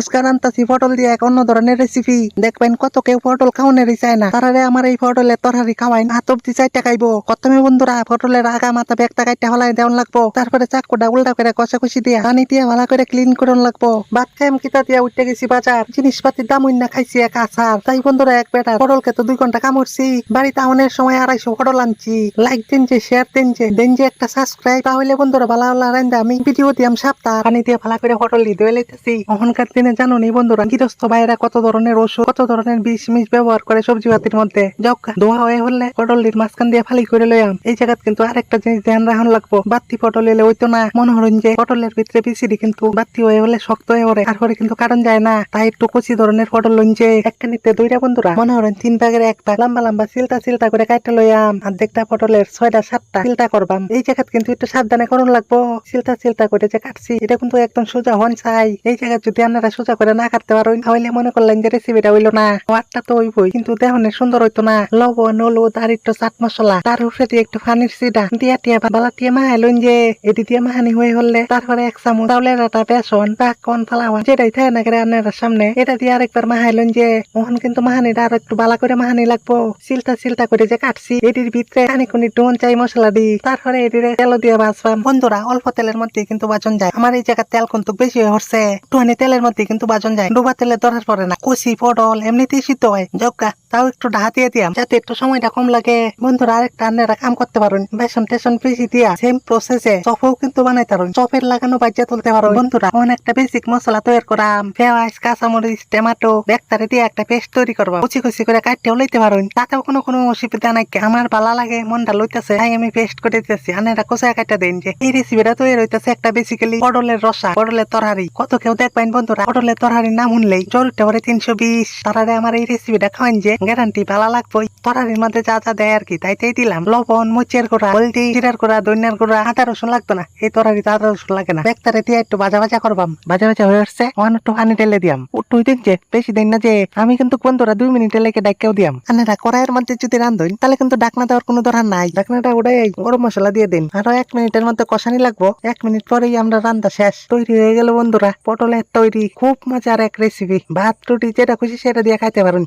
আজকে আনতাছি পটল দিয়ে এক অন্য ধরনের রেসিপি দেখবেন কত কেউ পটল খাওয়ানোরই চায় না। তারারে আমার এই পটলের তরহারি খাওয়াইন হাত অব্দি চারটা খাইবো। কতমে বন্ধুরা পটলের আগা মাথা ব্যাগটা কাইটা হলাই দেওয়ান লাগবো। তারপরে চাকুটা উল্টা করে কষাকষি দিয়া পানি দিয়ে ভালো করে ক্লিন করন লাগবো। ভাত খাইম কিতা দিয়া উঠতে গেছি বাজার। জিনিসপাতির দাম না খাইছি এক আচার তাই বন্ধুরা এক বেটা পটলকে তো দুই ঘণ্টা কামড়ছি বাড়িতে আমনের সময় আড়াইশো পটল আনছি। লাইক দিন যে শেয়ার দিন যে, দেন যে একটা সাবস্ক্রাইব তাহলে বন্ধুরা ভালো ভালো রান্দা আমি ভিডিও দিয়াম সপ্তাহ। পানি দিয়ে ভালো করে পটল দিয়ে দয়ে লাইতেছি এখনকার দিনে জানো নি বন্ধুরা, গৃহস্থ ভাইয়েরা কত ধরনের ওষুধ, কত ধরনের বিষ মিষ ব্যবহার করে সবজি পাতির মধ্যে। যক্ষা দোয়া হয়ে হলে পটলের মাঝখান দিয়ে ফালি করে লইয়াম এই জায়গাত কিন্তু আরেকটা জিনিস ধ্যান রাখুন লাগবো। বাত্তি পটল এলে ওই তো না। মনে হরণ যে পটলের ভিতরে বিচিরি কিন্তু বাত্তি হয়ে হলে শক্ত হয়ে পড়ে তারপরে কিন্তু কারণ যায় না। তাই একটু কচি ধরনের পটল যে একটা নিতে দুইটা বন্ধুরা। মনে হরেন তিন ভাগের এক ভাগ। লম্বা লম্বা চিলটা চিলটা করে কাটতে লইয়াম আর দেখটা পটলের ছয়টা সাতটা চিলটা করবাম। এই জায়গাত কিন্তু একটু সাবধানে করুন লাগবো। চিলটা চিলটা করে যে কাটছি, এটা কিন্তু একদম সোজা হন চাই এই জায়গায় যদি আপনারা সোজা করে না কাটতে পারো। তাহলে মনে করলেন যে রেসিপিটা হইল না। ওয়ারটা তো হইবই, কিন্তু দেহনে সুন্দর হইতো না। লবণ, হলুদ, আর একটু চাট মশলা। তার উপরে দিয়ে একটু ফানির সিডা। দিয়া টিয়া বালা টিয়া মাহাই লইন যে, এটি দিয়ে মাহানি হয়ে হলে তারপরে এক চামচ চাউলের আটা, বেসন বা কন ফালাওয়া যেটাই থাকে না করে সামনে, এটা দিয়ে আরেকবার মাহাই লইন যে ওখান কিন্তু মাহানিটা আর একটু বালা করে মাহানি লাগবো। সিলটা সিলটা করে যে কাটছি, এটির ভিতরে খানিকুনি ডুন চাই মশলা দি। তারপরে এটির তেল দিয়ে বাঁচবাম বন্ধুরা, অল্প তেলের মধ্যে কিন্তু বাজন যায়। আমার এই জায়গার তেল কিন্তু বেশি হচ্ছে। একটুখানি তেলের মধ্যে কিন্তু বাজন যায়। ডুবা তেলে দরকার পড়ে না কষি পটল, এমনিতেই সিদ্ধ হয়। জগা তাও একটু ঢাকা দিয়ে যাতে একটু সময়টা কম লাগে। বন্ধুরা, আরেকটা আন্নারা কাম করতে পারেন। বেসন টেসন পিসি দিয়া সেম প্রসেসে চপও কিন্তু বানাইতে পারেন। চপের লাগানো বাজ্যা তুলতে পারো বন্ধুরা অনেকটা বেসিক মশলা তৈরি করাম। পেঁয়াজ, কাঁচামরিচ, টমেটো ব্যাগটারে দিয়ে একটা পেস্ট তৈরি করবা। কুচি কুচি করে কাটতেও লইতে পারেন। তাতেও কোনো কোনো অসুবিধা নাই আমার ভালো লাগে, মনটা লইতেছে, তাই আমি পেস্ট করে দিতেছি। আনেরা কোথায় কাটা দেন যে। এই রেসিপিটা তৈরি হইতেছে একটা বেসিক্যালি পটলের রসা, পটলের তরহারি। কত কেউ দেখবেন বন্ধুরা পটলের তরহারির নাম শুনলেই জরুরটা করে তিনশো বিশ। তারারে আমার এই রেসিপিটা খাওয়ান যে গ্যারান্টি ভালো লাগবে তরহারির মধ্যে যা যা দেয় আর কি তাইতেই দিলাম। লবণ, মরিচের গুঁড়া, হলদি, জিরার গুঁড়া দইনার গুঁড়া, আদা রসুন লাগতো না। এই তরহারি আদা রসুন লাগে না। ব্যাগটারে দিয়ে একটু ভাজা ভাজা করবাম। ভাজা ভাজা হয়ে আসছে, ওখানে একটু পানি ঢেলে দিয়াম। তুই দেখছে বেশি দিন না যে, আমি কিন্তু বন্ধুরা দুই মিনিটে লেগে ডাক্কেও দিয়াম। আনেরা কড়াইয়ের মধ্যে যদি রান্ধুন তাহলে কিন্তু ডাকনা দেওয়ার কোনো দরকার নাই। ডাকনাটা উড়াই গরম মশলা দিয়ে দিন। আরও এক মিনিটের মধ্যে কষানি লাগবো। এক মিনিট পরেই আমরা রান্না শেষ। তৈরি হয়ে গেল বন্ধুরা, পটলের তৈরি। খুব মজার এক রেসিপি ভাত রুটি যেটা খুশি সেটা দিয়ে খাইতে পারেন।